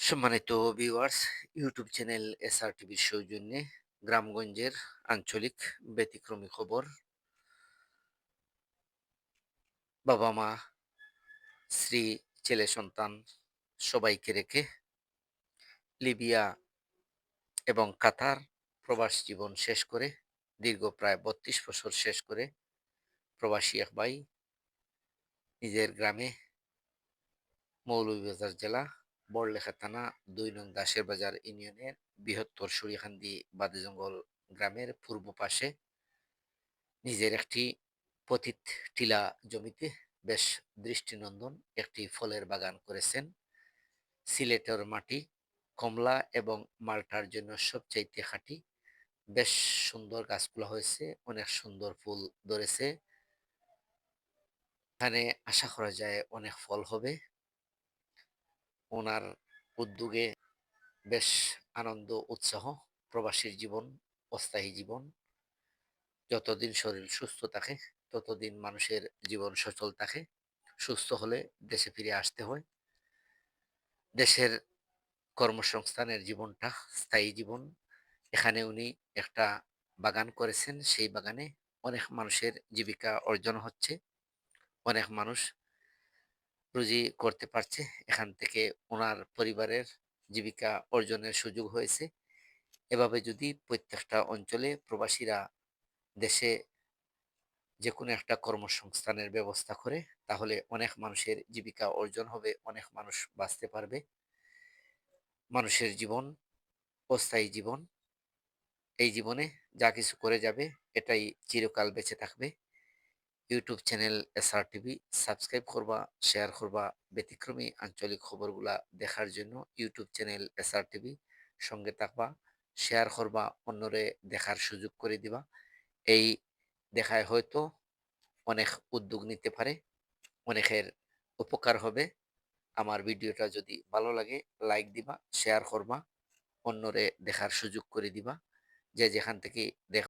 সম্মানিত viewers YouTube channel SR টিভির সৌজন্যে গ্রামগঞ্জের আঞ্চলিক ব্যতিক্রমী খবর। বাবা মা, স্ত্রী, ছেলে, সন্তান সবাইকে রেখে লিবিয়া এবং কাতার প্রবাস জীবন শেষ করে, দীর্ঘ প্রায় বত্রিশ বছর শেষ করে প্রবাসী এক ভাই নিজের গ্রামে মৌলভীবাজার জেলা বড়লেখা থানা, দুই নং দাসের বাজার ইউনিয়নের বৃহত্তর সুরিখান্দি বাদিজঙ্গল গ্রামের পূর্ব পাশে নিজের একটি পতিত টিলা জমিতে বেশ দৃষ্টিনন্দন একটি ফলের বাগান করেছেন। সিলেটের মাটি, কমলা এবং মাল্টার জন্য সবচাইতে খাঁটি। বেশ সুন্দর গাছগুলো হয়েছে, অনেক সুন্দর ফুল ধরেছে। এখানে আশা করা যায় অনেক ফল হবে। ওনার উদ্যোগে বেশ আনন্দ, উৎসাহ, প্রবাসীর জীবন, অস্থায়ী জীবন। যতদিন শরীর সুস্থ থাকে, ততদিন মানুষের জীবন সচল থাকে। সুস্থ হলে দেশে ফিরে আসতে হয়। দেশের কর্মসংস্থানের জীবনটা স্থায়ী জীবন। এখানে উনি একটা বাগান করেছেন। সেই বাগানে অনেক মানুষের জীবিকা অর্জন হচ্ছে। অনেক মানুষ রুজি করতে পারছে। এখান থেকে ওনার পরিবারের জীবিকা অর্জনের সুযোগ হয়েছে। এভাবে যদি প্রত্যেকটা অঞ্চলে প্রবাসীরা দেশে যে কোনো একটা কর্মসংস্থানের ব্যবস্থা করে, তাহলে অনেক মানুষের জীবিকা অর্জন হবে, অনেক মানুষ বাঁচতে পারবে। মানুষের জীবন, অস্থায়ী জীবন, এই জীবনে যা কিছু করে যাবে, এটাই চিরকাল বেঁচে থাকবে। YouTube channel SR TV subscribe করবা শেয়ার করবা ব্যতিক্রমী আঞ্চলিক খবরগুলা দেখার জন্য ইউটিউব চ্যানেল এসআর টিভি সঙ্গে থাকবা শেয়ার করবা, অন্যরে দেখার সুযোগ করে দিবা। এই দেখায় হয়তো অনেক উদ্যোগ নিতে পারে, অনেকের উপকার হবে। আমার ভিডিওটা যদি ভালো লাগে লাইক দিবা শেয়ার করবা, অন্যরে দেখার সুযোগ করে দিবা। যে যেখান থেকে দেখ